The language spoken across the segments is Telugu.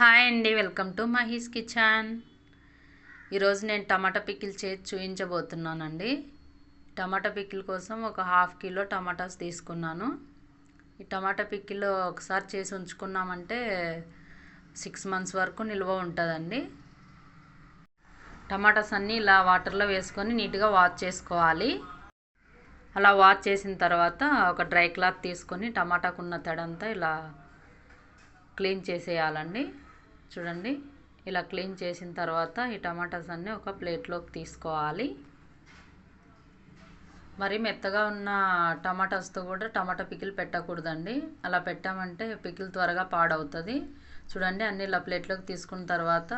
హాయ్ అండి వెల్కమ్ టు మహీస్ కిచెన్. ఈరోజు నేను టమాటా పికిల్ చేసి చూపించబోతున్నానండి టమాటా పికిల్ కోసం ఒక హాఫ్ కిలో టమాటాస్ తీసుకున్నాను. ఈ టమాటా పికిల్ ఒకసారి చేసి ఉంచుకున్నామంటే సిక్స్ మంత్స్ వరకు నిల్వ ఉంటుందండి. టమాటాస్ అన్నీ ఇలా వాటర్లో వేసుకొని నీట్గా వాష్ చేసుకోవాలి. అలా వాష్ చేసిన తర్వాత ఒక డ్రై క్లాత్ తీసుకొని టమాటాకున్న తడంతా ఇలా క్లీన్ చేసేయాలండి. చూడండి. ఇలా క్లీన్ చేసిన తర్వాత ఈ టమాటాస్ అన్నీ ఒక ప్లేట్లోకి తీసుకోవాలి. మరి మెత్తగా ఉన్న టమాటాస్తో కూడా టమాటా పికిల్ పెట్టకూడదండి. అలా పెట్టామంటే పికిల్ త్వరగా పాడవుతుంది. చూడండి అన్ని ఇలా ప్లేట్లోకి తీసుకున్న తర్వాత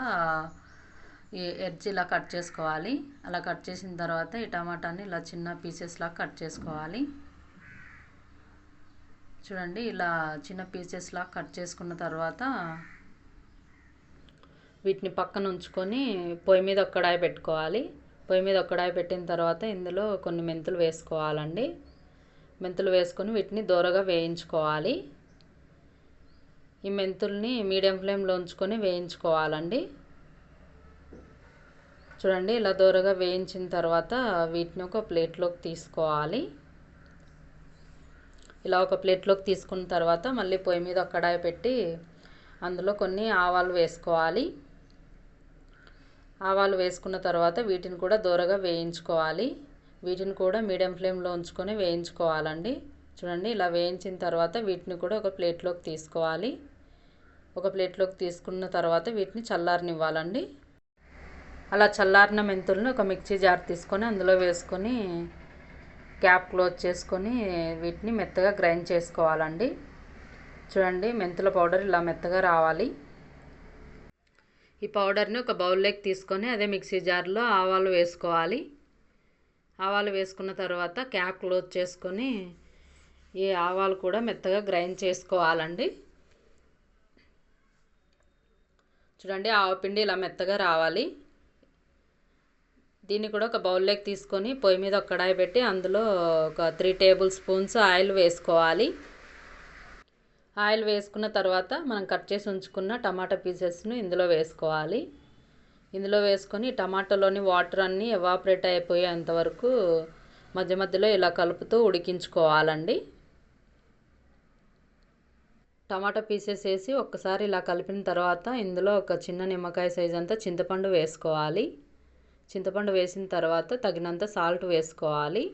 ఈ ఎడ్జ్ ఇలా కట్ చేసుకోవాలి. అలా కట్ చేసిన తర్వాత ఈ టమాటాని ఇలా చిన్న పీసెస్లా కట్ చేసుకోవాలి. చూడండి ఇలా చిన్న పీసెస్లా కట్ చేసుకున్న తర్వాత వీటిని పక్కన ఉంచుకొని పొయ్యి మీద ఒక కడాయి పెట్టుకోవాలి. పొయ్యి మీద ఒక కడాయి పెట్టిన తర్వాత ఇందులో కొన్ని మెంతులు వేసుకోవాలండి. మెంతులు వేసుకొని వీటిని దూరగా వేయించుకోవాలి. ఈ మెంతుల్ని మీడియం ఫ్లేమ్లో ఉంచుకొని వేయించుకోవాలండి. చూడండి ఇలా దూరగా వేయించిన తర్వాత వీటిని ఒక ప్లేట్లోకి తీసుకోవాలి. ఇలా ఒక ప్లేట్లోకి తీసుకున్న తర్వాత మళ్ళీ పొయ్యి మీద ఒక కడాయి పెట్టి అందులో కొన్ని ఆవాలు వేసుకోవాలి. ఆవాలు వేసుకున్న తర్వాత వీటిని కూడా దూరగా వేయించుకోవాలి. వీటిని కూడా మీడియం ఫ్లేమ్లో ఉంచుకొని వేయించుకోవాలండి. చూడండి ఇలా వేయించిన తర్వాత వీటిని కూడా ఒక ప్లేట్లోకి తీసుకోవాలి. ఒక ప్లేట్లోకి తీసుకున్న తర్వాత వీటిని చల్లారనివ్వాలండి. అలా చల్లారిన మెంతుల్ని ఒక మిక్సీ జార్ తీసుకొని అందులో వేసుకొని క్యాప్ క్లోజ్ చేసుకొని వీటిని మెత్తగా గ్రైండ్ చేసుకోవాలండి. చూడండి మెంతుల పౌడర్ ఇలా మెత్తగా రావాలి. ఈ పౌడర్ని ఒక బౌల్లోకి తీసుకొని అదే మిక్సీ జార్లో ఆవాలు వేసుకోవాలి. ఆవాలు వేసుకున్న తర్వాత క్యాప్ క్లోజ్ చేసుకొని ఈ ఆవాలు కూడా మెత్తగా గ్రైండ్ చేసుకోవాలండి. చూడండి ఆవపిండి ఇలా మెత్తగా రావాలి. దీన్ని కూడా ఒక బౌల్లోకి తీసుకొని పొయ్యి మీద ఒక కడాయి పెట్టి అందులో ఒక త్రీ టేబుల్ స్పూన్స్ ఆయిల్ వేసుకోవాలి. ఆయిల్ వేసుకున్న తర్వాత మనం కట్ చేసి ఉంచుకున్న టమాటా పీసెస్ను ఇందులో వేసుకోవాలి. ఇందులో వేసుకొని టమాటాలోని వాటర్ అన్నీ ఎవాపరేట్ అయిపోయేంత వరకు మధ్య మధ్యలో ఇలా కలుపుతూ ఉడికించుకోవాలండి. టమాటా పీసెస్ వేసి ఒక్కసారి ఇలా కలిపిన తర్వాత ఇందులో ఒక చిన్న నిమ్మకాయ సైజ్ అంతా చింతపండు వేసుకోవాలి. చింతపండు వేసిన తర్వాత తగినంత సాల్ట్ వేసుకోవాలి.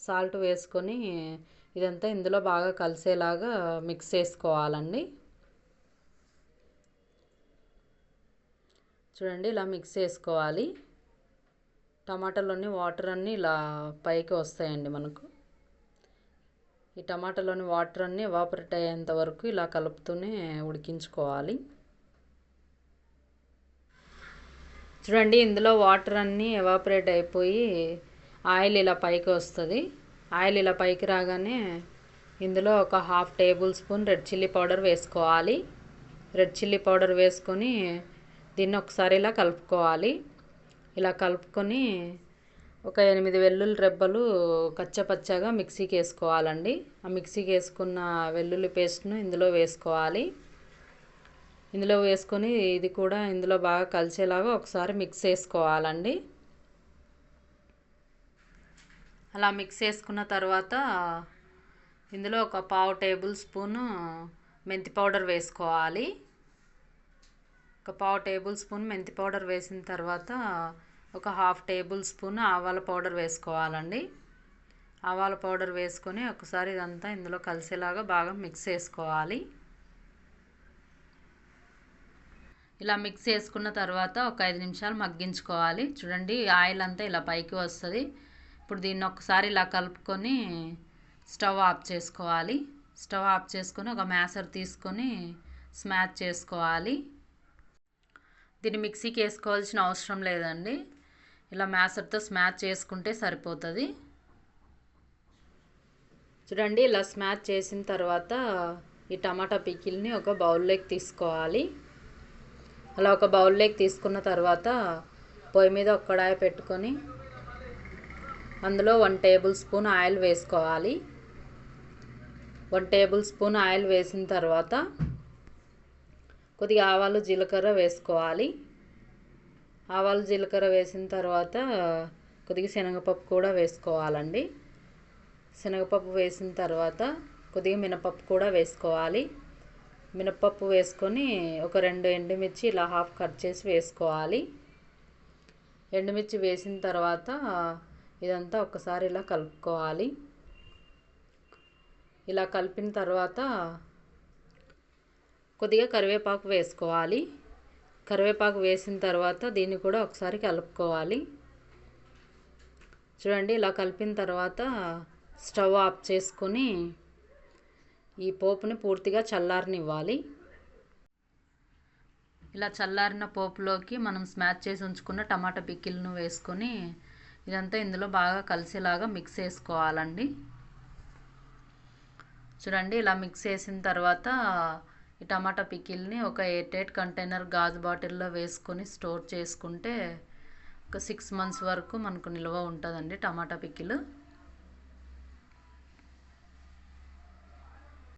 సాల్ట్ వేసుకొని ఇదంతా ఇందులో బాగా కలిసేలాగా మిక్స్ చేసుకోవాలండి. చూడండి ఇలా మిక్స్ చేసుకోవాలి. టమాటాలోని వాటర్ అన్నీ ఇలా పైకి వస్తాయండి మనకు. ఈ టమాటాలోని వాటర్ అన్నీ ఎవాపరేట్ అయ్యేంత వరకు ఇలా కలుపుతూనే ఉడికించుకోవాలి. చూడండి ఇందులో వాటర్ అన్నీ ఎవాపరేట్ అయిపోయి ఆయిల్ ఇలా పైకి వస్తుంది. ఆయిల్ ఇలా పైకి రాగానే ఇందులో ఒక half tablespoon red chilli powder వేసుకోవాలి. రెడ్ చిల్లీ పౌడర్ వేసుకొని దీన్ని ఒకసారి ఇలా కలుపుకోవాలి. ఇలా కలుపుకొని ఒక ఎనిమిది వెల్లుల్లి రెబ్బలు కచ్చపచ్చగా మిక్సీకి వేసుకోవాలండి. ఆ మిక్సీకి వేసుకున్న వెల్లుల్లి పేస్ట్ను ఇందులో వేసుకోవాలి. ఇందులో వేసుకొని ఇది కూడా ఇందులో బాగా కలిసేలాగా ఒకసారి మిక్స్ చేసుకోవాలండి. అలా మిక్స్ చేసుకున్న తర్వాత ఇందులో ఒక పావు టేబుల్ స్పూను మెంతి పౌడర్ వేసుకోవాలి. ఒక పావు టేబుల్ స్పూన్ మెంతి పౌడర్ వేసిన తర్వాత ఒక హాఫ్ టేబుల్ స్పూన్ ఆవాల పౌడర్ వేసుకోవాలండి. ఆవాల పౌడర్ వేసుకొని ఒకసారి ఇదంతా ఇందులో కలిసేలాగా బాగా మిక్స్ చేసుకోవాలి. ఇలా మిక్స్ చేసుకున్న తర్వాత ఒక ఐదు నిమిషాలు మగ్గించుకోవాలి. చూడండి ఆయిల్ అంతా ఇలా పైకి వస్తుంది. ఇప్పుడు దీన్ని ఒకసారి ఇలా కలుపుకొని స్టవ్ ఆఫ్ చేసుకోవాలి. స్టవ్ ఆఫ్ చేసుకొని ఒక మ్యాసర్ తీసుకొని స్మాచ్ చేసుకోవాలి. దీన్ని మిక్సీకి వేసుకోవాల్సిన అవసరం లేదండి. ఇలా మ్యాసర్తో స్మాచ్ చేసుకుంటే సరిపోతుంది. చూడండి ఇలా స్మాచ్ చేసిన తర్వాత ఈ టమాటా పికిల్ని ఒక బౌల్లోకి తీసుకోవాలి. అలా ఒక బౌల్లోకి తీసుకున్న తర్వాత పొయ్యి మీద ఒక కడాయి పెట్టుకొని అందులో వన్ టేబుల్ స్పూన్ ఆయిల్ వేసుకోవాలి. వన్ టేబుల్ స్పూన్ ఆయిల్ వేసిన తర్వాత కొద్దిగా ఆవాలు జీలకర్ర వేసుకోవాలి. ఆవాలు జీలకర్ర వేసిన తర్వాత కొద్దిగా శనగపప్పు కూడా వేసుకోవాలండి. శనగపప్పు వేసిన తర్వాత కొద్దిగా మినపప్పు కూడా వేసుకోవాలి. మినపప్పు వేసుకొని ఒక రెండు ఎండుమిర్చి ఇలా హాఫ్ కట్ చేసి వేసుకోవాలి. ఎండుమిర్చి వేసిన తర్వాత ఇదంతా ఒకసారి ఇలా కలుపుకోవాలి. ఇలా కలిపిన తర్వాత కొద్దిగా కరివేపాకు వేసుకోవాలి. కరివేపాకు వేసిన తర్వాత దీన్ని కూడా ఒకసారి కలుపుకోవాలి. చూడండి ఇలా కలిపిన తర్వాత స్టవ్ ఆఫ్ చేసుకొని ఈ పోపుని పూర్తిగా చల్లారనివ్వాలి. ఇలా చల్లారిన పోపులోకి మనం స్మాచ్ చేసి ఉంచుకున్న టమాటా పిక్కిల్ను వేసుకొని ఇదంతా ఇందులో బాగా కలిసేలాగా మిక్స్ చేసుకోవాలండి. చూడండి ఇలా మిక్స్ చేసిన తర్వాత ఈ టమాటా పికిల్ని ఒక ఎయిట్ ఎయిట్ కంటైనర్ గాజు బాటిల్లో వేసుకొని స్టోర్ చేసుకుంటే ఒక సిక్స్ మంత్స్ వరకు మనకు నిల్వ ఉంటుందండి టమాటా పికిల్.